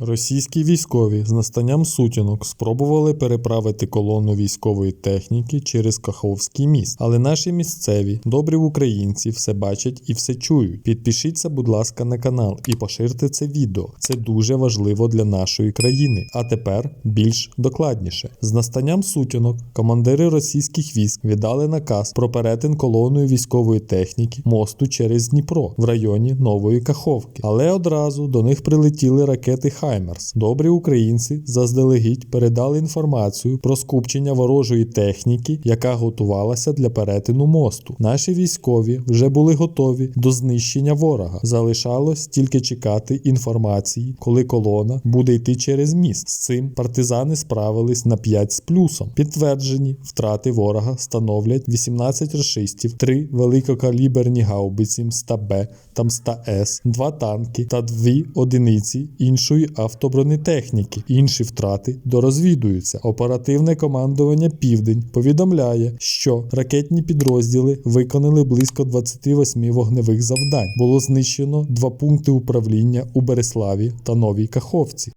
Російські військові з настанням сутінок спробували переправити колону військової техніки через Каховський міст, але наші місцеві добрі українці все бачать і все чують. Підпишіться, будь ласка, на канал і поширте це відео. Це дуже важливо для нашої країни. А тепер більш докладніше. З настанням сутінок командири російських військ віддали наказ про перетин колоною військової техніки мосту через Дніпро в районі Нової Каховки. Але одразу до них прилетіли ракети Хаймерс. Добрі українці заздалегідь передали інформацію про скупчення ворожої техніки, яка готувалася для перетину мосту. Наші військові вже були готові до знищення ворога. Залишалось тільки чекати інформації, коли колона буде йти через міст. З цим партизани справились на 5 з плюсом. Підтверджені втрати ворога становлять 18 рашистів, 3 великокаліберні гаубиці МСТ-Б та МСТ-С, 2 танки та 2 одиниці іншої автобронетехніки. Інші втрати дорозвідуються. Оперативне командування Південь повідомляє, що ракетні підрозділи виконали близько 28 вогневих завдань. Було знищено два пункти управління у Береславі та Новій Каховці.